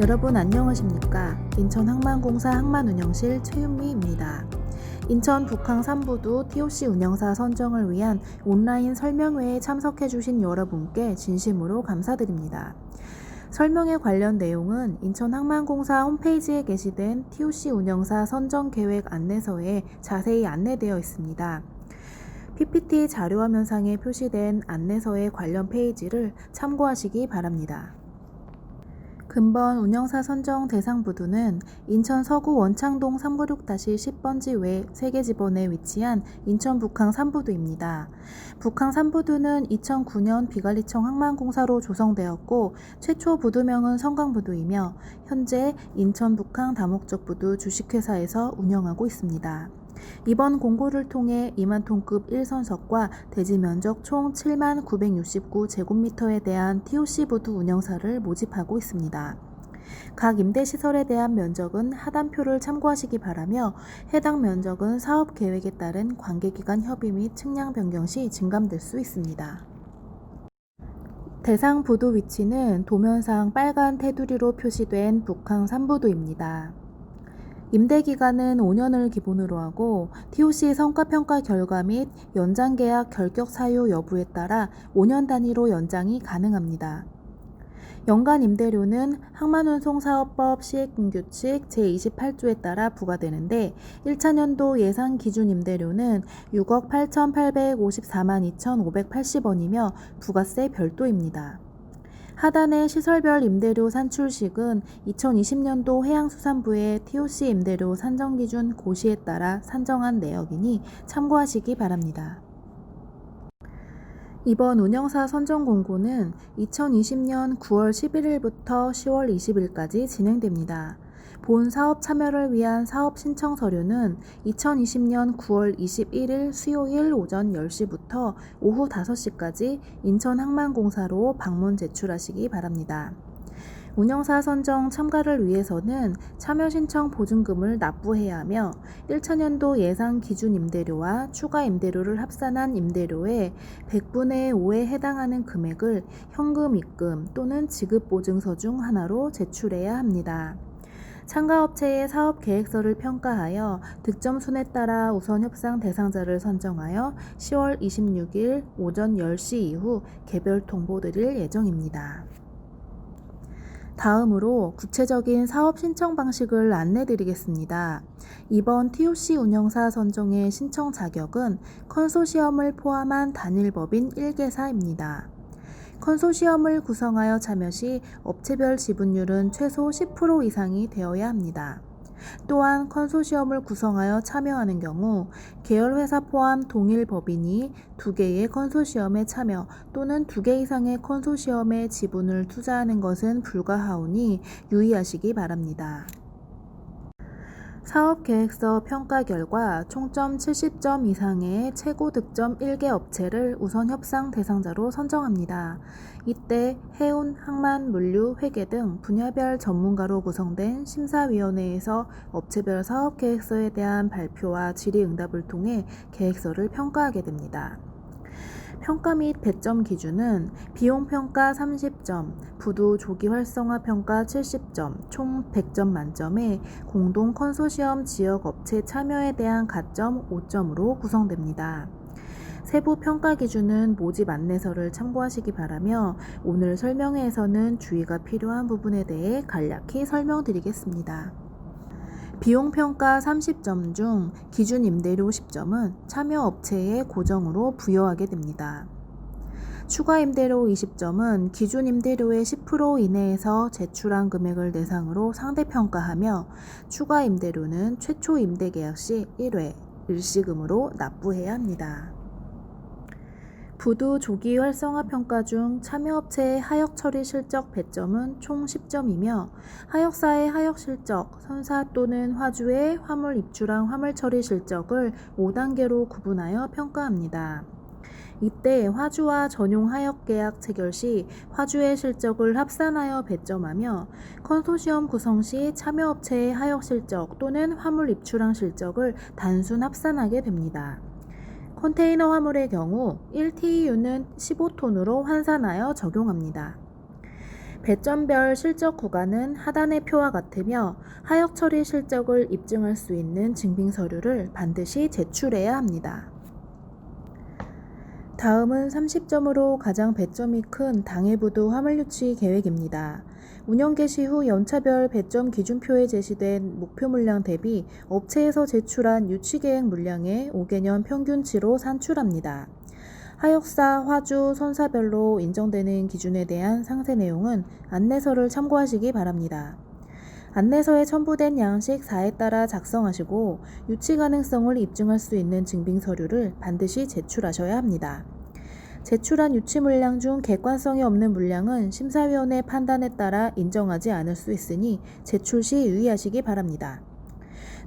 여러분 안녕하십니까? 인천항만공사 항만운영실 최윤미입니다. 인천 북항 3부도 TOC 운영사 선정을 위한 온라인 설명회에 참석해주신 여러분께 진심으로 감사드립니다. 설명회 관련 내용은 인천항만공사 홈페이지에 게시된 TOC 운영사 선정 계획 안내서에 자세히 안내되어 있습니다. PPT 자료화면상에 표시된 안내서의 관련 페이지를 참고하시기 바랍니다. 근본 운영사 선정 대상 부두는 인천 서구 원창동 396-10번지 외 세계지번에 위치한 인천 북항 3부두입니다. 북항 3부두는 2009년 비관리청 항만공사로 조성되었고 최초 부두명은 성강부두이며 현재 인천 북항 다목적 부두 주식회사에서 운영하고 있습니다. 이번 공고를 통해 2만 톤급 1선석과 대지 면적 총 7만 969 제곱미터에 대한 TOC 부두 운영사를 모집하고 있습니다. 각 임대시설에 대한 면적은 하단표를 참고하시기 바라며 해당 면적은 사업 계획에 따른 관계기관 협의 및 측량 변경 시 증감될 수 있습니다. 대상 부두 위치는 도면상 빨간 테두리로 표시된 북항 3부두입니다. 임대 기간은 5년을 기본으로 하고 TOC 성과평가 결과 및 연장 계약 결격 사유 여부에 따라 5년 단위로 연장이 가능합니다. 연간 임대료는 항만운송사업법 시행규칙 제28조에 따라 부과되는데 1차 년도 예상 기준 임대료는 6억 8,854만 2,580원이며 부가세 별도입니다. 하단의 시설별 임대료 산출식은 2020년도 해양수산부의 TOC 임대료 산정기준 고시에 따라 산정한 내역이니 참고하시기 바랍니다. 이번 운영사 선정 공고는 2020년 9월 11일부터 10월 20일까지 진행됩니다. 본 사업 참여를 위한 사업 신청 서류는 2020년 9월 21일 수요일 오전 10시부터 오후 5시까지 인천항만공사로 방문 제출하시기 바랍니다. 운영사 선정 참가를 위해서는 참여 신청 보증금을 납부해야 하며 1차년도 예상 기준 임대료와 추가 임대료를 합산한 임대료의 100분의 5에 해당하는 금액을 현금 입금 또는 지급 보증서 중 하나로 제출해야 합니다. 참가업체의 사업 계획서를 평가하여 득점 순에 따라 우선 협상 대상자를 선정하여 10월 26일 오전 10시 이후 개별 통보 드릴 예정입니다. 다음으로 구체적인 사업 신청 방식을 안내 드리겠습니다. 이번 TOC 운영사 선정의 신청 자격은 컨소시엄을 포함한 단일법인 1개사입니다. 컨소시엄을 구성하여 참여 시 업체별 지분율은 최소 10% 이상이 되어야 합니다. 또한 컨소시엄을 구성하여 참여하는 경우 계열회사 포함 동일 법인이 두 개의 컨소시엄에 참여 또는 두 개 이상의 컨소시엄에 지분을 투자하는 것은 불가하오니 유의하시기 바랍니다. 사업계획서 평가 결과 총점 70점 이상의 최고 득점 1개 업체를 우선 협상 대상자로 선정합니다. 이때 해운, 항만, 물류, 회계 등 분야별 전문가로 구성된 심사위원회에서 업체별 사업계획서에 대한 발표와 질의응답을 통해 계획서를 평가하게 됩니다. 평가 및 배점 기준은 비용 평가 30점, 부도 조기 활성화 평가 70점, 총 100점 만점에 공동 컨소시엄 지역 업체 참여에 대한 가점 5점으로 구성됩니다. 세부 평가 기준은 모집 안내서를 참고하시기 바라며 오늘 설명회에서는 주의가 필요한 부분에 대해 간략히 설명드리겠습니다. 비용 평가 30점 중 기준 임대료 10점은 참여 업체의 고정으로 부여하게 됩니다. 추가 임대료 20점은 기준 임대료의 10% 이내에서 제출한 금액을 대상으로 상대평가하며 추가 임대료는 최초 임대 계약 시 1회 일시금으로 납부해야 합니다. 부두 조기 활성화 평가 중 참여업체의 하역 처리 실적 배점은 총 10점이며 하역사의 하역 실적, 선사 또는 화주의 화물 입주랑 화물 처리 실적을 5단계로 구분하여 평가합니다. 이때 화주와 전용 하역 계약 체결 시 화주의 실적을 합산하여 배점하며 컨소시엄 구성 시 참여업체의 하역 실적 또는 화물 입출항 실적을 단순 합산하게 됩니다. 컨테이너 화물의 경우 1TEU는 15톤으로 환산하여 적용합니다. 배점별 실적 구간은 하단의 표와 같으며 하역 처리 실적을 입증할 수 있는 증빙 서류를 반드시 제출해야 합니다. 다음은 30점으로 가장 배점이 큰 당해부도 화물 유치 계획입니다. 운영 개시 후 연차별 배점 기준표에 제시된 목표 물량 대비 업체에서 제출한 유치 계획 물량의 5개년 평균치로 산출합니다. 하역사, 화주, 선사별로 인정되는 기준에 대한 상세 내용은 안내서를 참고하시기 바랍니다. 안내서에 첨부된 양식 4에 따라 작성하시고 유치 가능성을 입증할 수 있는 증빙 서류를 반드시 제출하셔야 합니다. 제출한 유치 물량 중 객관성이 없는 물량은 심사위원회 판단에 따라 인정하지 않을 수 있으니 제출 시 유의하시기 바랍니다.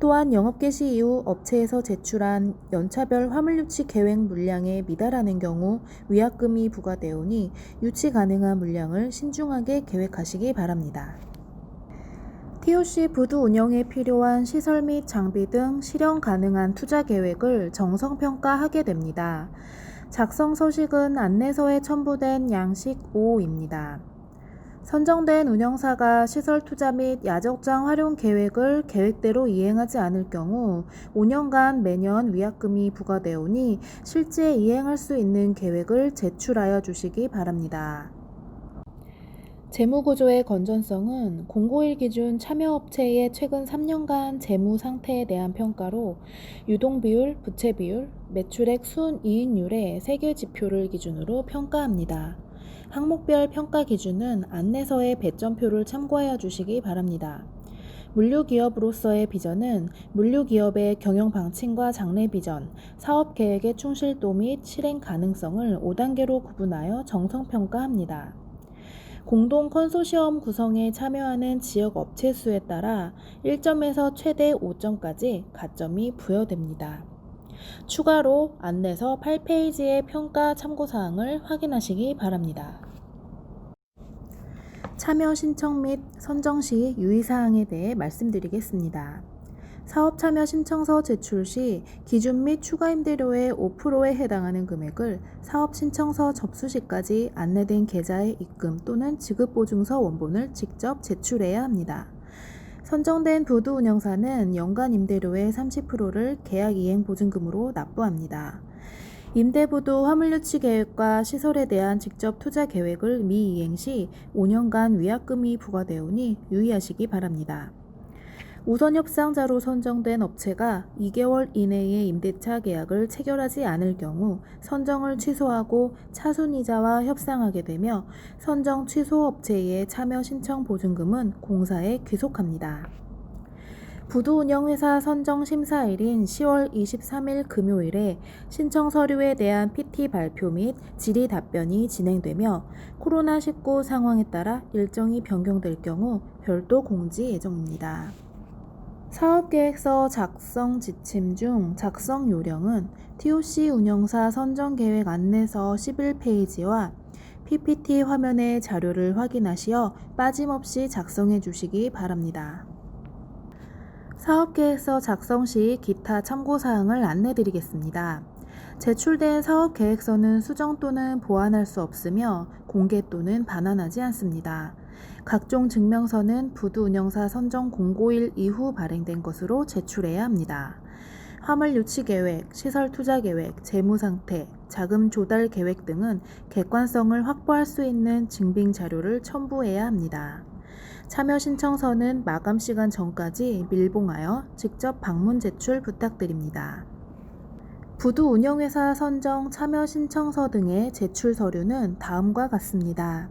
또한 영업 개시 이후 업체에서 제출한 연차별 화물 유치 계획 물량에 미달하는 경우 위약금이 부과되오니 유치 가능한 물량을 신중하게 계획하시기 바랍니다. TOC 부두 운영에 필요한 시설 및 장비 등 실현 가능한 투자 계획을 정성평가하게 됩니다. 작성 서식은 안내서에 첨부된 양식 5입니다. 선정된 운영사가 시설 투자 및 야적장 활용 계획을 계획대로 이행하지 않을 경우 5년간 매년 위약금이 부과되오니 실제 이행할 수 있는 계획을 제출하여 주시기 바랍니다. 재무구조의 건전성은 공고일 기준 참여업체의 최근 3년간 재무 상태에 대한 평가로 유동비율, 부채비율, 매출액 순이익률의 세개 지표를 기준으로 평가합니다. 항목별 평가 기준은 안내서의 배점표를 참고하여 주시기 바랍니다. 물류기업으로서의 비전은 물류기업의 경영 방침과 장래 비전, 사업 계획의 충실도 및 실행 가능성을 5단계로 구분하여 정성평가합니다. 공동 컨소시엄 구성에 참여하는 지역 업체 수에 따라 1점에서 최대 5점까지 가점이 부여됩니다. 추가로 안내서 8페이지의 평가 참고사항을 확인하시기 바랍니다. 참여 신청 및 선정 시 유의사항에 대해 말씀드리겠습니다. 사업 참여 신청서 제출 시 기준 및 추가 임대료의 5%에 해당하는 금액을 사업 신청서 접수 시까지 안내된 계좌에 입금 또는 지급 보증서 원본을 직접 제출해야 합니다. 선정된 부두 운영사는 연간 임대료의 30%를 계약 이행 보증금으로 납부합니다. 임대부도 화물 유치 계획과 시설에 대한 직접 투자 계획을 미이행 시 5년간 위약금이 부과되오니 유의하시기 바랍니다. 우선 협상자로 선정된 업체가 2개월 이내에 임대차 계약을 체결하지 않을 경우 선정을 취소하고 차순이자와 협상하게 되며 선정 취소 업체의 참여 신청 보증금은 공사에 귀속합니다. 부두 운영회사 선정 심사일인 10월 23일 금요일에 신청 서류에 대한 PT 발표 및 질의 답변이 진행되며 코로나19 상황에 따라 일정이 변경될 경우 별도 공지 예정입니다. 사업계획서 작성 지침 중 작성 요령은 TOC 운영사 선정 계획 안내서 11페이지와 PPT 화면의 자료를 확인하시어 빠짐없이 작성해 주시기 바랍니다. 사업계획서 작성 시 기타 참고사항을 안내 드리겠습니다. 제출된 사업계획서는 수정 또는 보완할 수 없으며 공개 또는 반환하지 않습니다. 각종 증명서는 부두 운영사 선정 공고일 이후 발행된 것으로 제출해야 합니다. 화물 유치 계획, 시설 투자 계획, 재무 상태, 자금 조달 계획 등은 객관성을 확보할 수 있는 증빙 자료를 첨부해야 합니다. 참여 신청서는 마감 시간 전까지 밀봉하여 직접 방문 제출 부탁드립니다. 부두 운영회사 선정 참여 신청서 등의 제출 서류는 다음과 같습니다.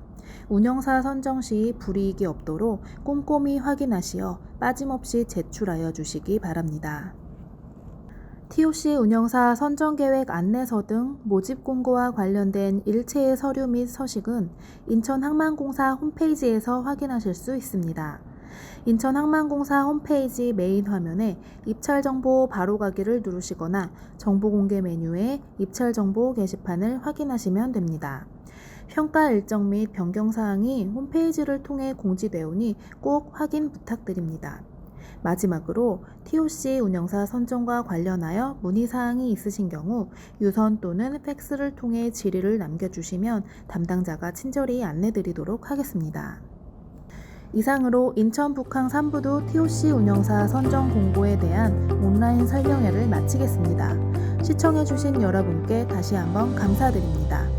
운영사 선정 시 불이익이 없도록 꼼꼼히 확인하시어 빠짐없이 제출하여 주시기 바랍니다. TOC 운영사 선정계획 안내서 등 모집 공고와 관련된 일체의 서류 및 서식은 인천항만공사 홈페이지에서 확인하실 수 있습니다. 인천항만공사 홈페이지 메인 화면에 입찰 정보 바로 가기를 누르시거나 정보 공개 메뉴에 입찰 정보 게시판을 확인하시면 됩니다. 평가 일정 및 변경 사항이 홈페이지를 통해 공지되오니 꼭 확인 부탁드립니다. 마지막으로 TOC 운영사 선정과 관련하여 문의 사항이 있으신 경우 유선 또는 팩스를 통해 질의를 남겨주시면 담당자가 친절히 안내드리도록 하겠습니다. 이상으로 인천 북항 삼부도 TOC 운영사 선정 공고에 대한 온라인 설명회를 마치겠습니다. 시청해주신 여러분께 다시 한번 감사드립니다.